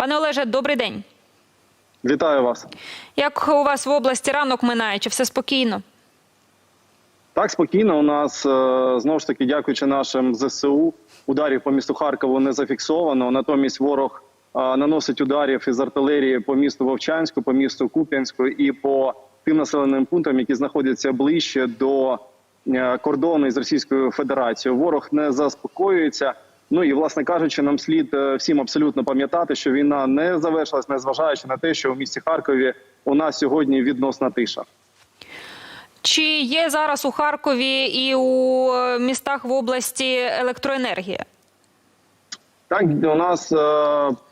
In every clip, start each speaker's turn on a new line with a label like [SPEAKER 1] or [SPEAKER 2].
[SPEAKER 1] Пане Олеже, добрий день.
[SPEAKER 2] Вітаю вас.
[SPEAKER 1] Як у вас в області ранок минає? Чи все спокійно?
[SPEAKER 2] Так спокійно. У нас е, знову ж таки, дякуючи нашим ЗСУ, ударів по місту Харкову не зафіксовано. Натомість ворог е, наносить ударів із артилерії по місту Вовчанську, по місту Куп'янську і по тим населеним пунктам, які знаходяться ближче до е, кордону із Російською Федерацією. Ворог не заспокоюється. Ну і власне кажучи, нам слід е, всім абсолютно пам'ятати, що війна не завершилась, незважаючи на те, що у місті Харкові у нас сьогодні відносна тиша.
[SPEAKER 1] Чи є зараз у Харкові і у містах в області електроенергія?
[SPEAKER 2] Так, у нас е,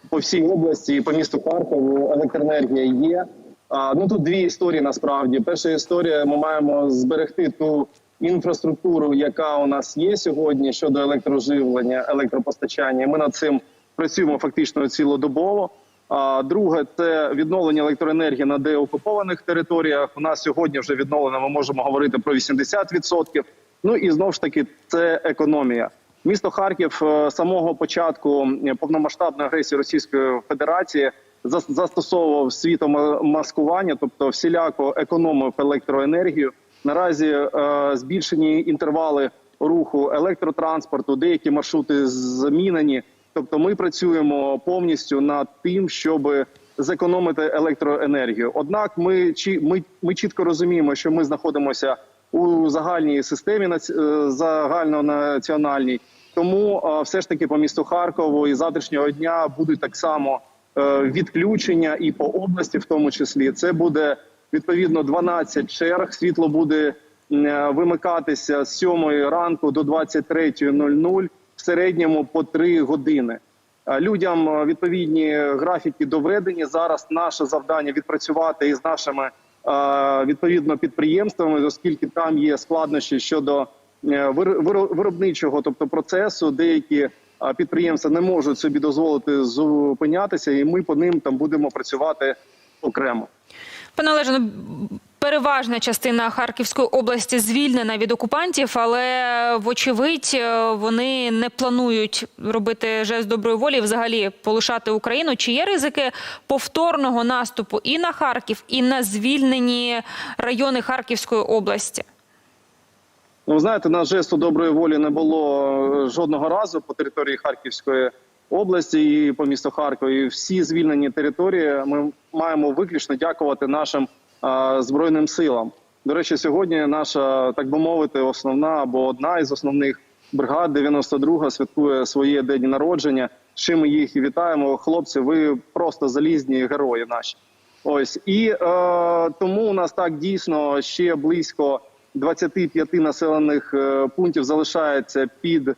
[SPEAKER 2] по всій області і по місту Харкову електроенергія є. Ну тут дві історії насправді. Перша історія: ми маємо зберегти ту інфраструктуру, яка у нас є сьогодні щодо електроживлення, електропостачання. Ми над цим працюємо фактично цілодобово. А друге це відновлення електроенергії на деокупованих територіях. У нас сьогодні вже відновлено. Ми можемо говорити про 80%. Ну і знову ж таки, це економія. Місто Харків е, з самого початку е, повномасштабної агресії Російської Федерації зас- застосовував світомаскування, тобто всіляко економив електроенергію. Наразі е, збільшені інтервали руху електротранспорту, деякі маршрути замінені. Тобто, ми працюємо повністю над тим, щоб зекономити електроенергію. Однак, ми ми, ми чітко розуміємо, що ми знаходимося у загальній системі е, загальнонаціональній. Тому е, все ж таки по місту Харкову і завтрашнього дня будуть так само е, відключення і по області, в тому числі це буде відповідно 12 черг. Світло буде е, вимикатися з 7 ранку до 23.00, в середньому по 3 години. Е, Людям е, відповідні графіки доведені. Зараз наше завдання відпрацювати із нашими відповідно підприємствами, оскільки там є складнощі щодо виробничого, тобто процесу. Деякі підприємства не можуть собі дозволити зупинятися, і ми по ним там будемо працювати окремо.
[SPEAKER 1] Пане Олеже, переважна частина Харківської області звільнена від окупантів, але вочевидь е, вони не планують робити жест доброї волі, і взагалі полишати Україну. Чи є ризики повторного наступу і на Харків, і на звільнені райони Харківської області?
[SPEAKER 2] Ну, знаєте, на жесту доброї волі не було е, жодного разу по території Харківської області і по місту Харкові. Всі звільнені території ми маємо виключно дякувати нашим е, збройним силам. До речі, сьогодні наша, так би мовити, основна або одна із основних бригад 92 святкує своє день народження. Чим ми їх і вітаємо. Хлопці, ви просто залізні герої наші. Ось і е, тому у нас так дійсно ще близько 25 населених е, пунктів залишається під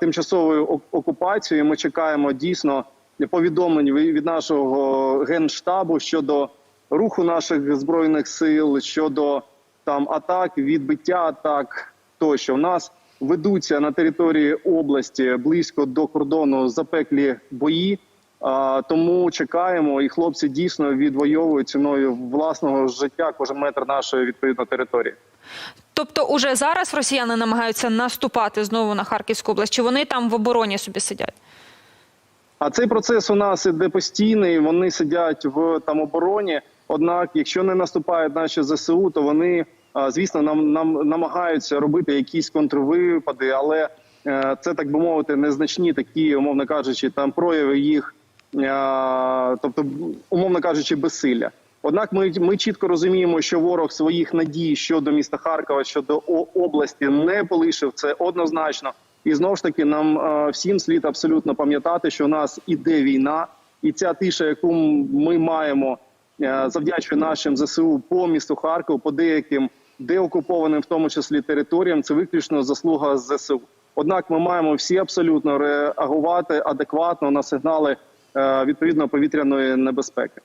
[SPEAKER 2] тимчасовою ок- окупацією. Ми чекаємо дійсно повідомлень від нашого генштабу щодо руху наших збройних сил, щодо там атак, відбиття атак. Тощо у нас ведуться на території області близько до кордону запеклі бої. А, тому чекаємо, і хлопці дійсно відвоюють ціною власного життя кожен метр нашої відповідно території.
[SPEAKER 1] Тобто, уже зараз росіяни намагаються наступати знову на Харківську область, чи вони там в обороні собі сидять?
[SPEAKER 2] А цей процес у нас іде постійний. Вони сидять в там обороні. Однак, якщо не наступають наші ЗСУ, то вони звісно нам, нам намагаються робити якісь контрвипади, але е, це так би мовити незначні такі, умовно кажучи, там прояви їх, е, тобто, умовно кажучи, безсилля. Однак, ми, ми чітко розуміємо, що ворог своїх надій щодо міста Харкова, щодо області не полишив це однозначно. І знову ж таки, нам е, всім слід абсолютно пам'ятати, що у нас іде війна, і ця тиша, яку ми маємо, е, завдячує нашим ЗСУ по місту Харків, по деяким деокупованим, в тому числі територіям, це виключно заслуга ЗСУ. Однак, ми маємо всі абсолютно реагувати адекватно на сигнали е, відповідно повітряної небезпеки.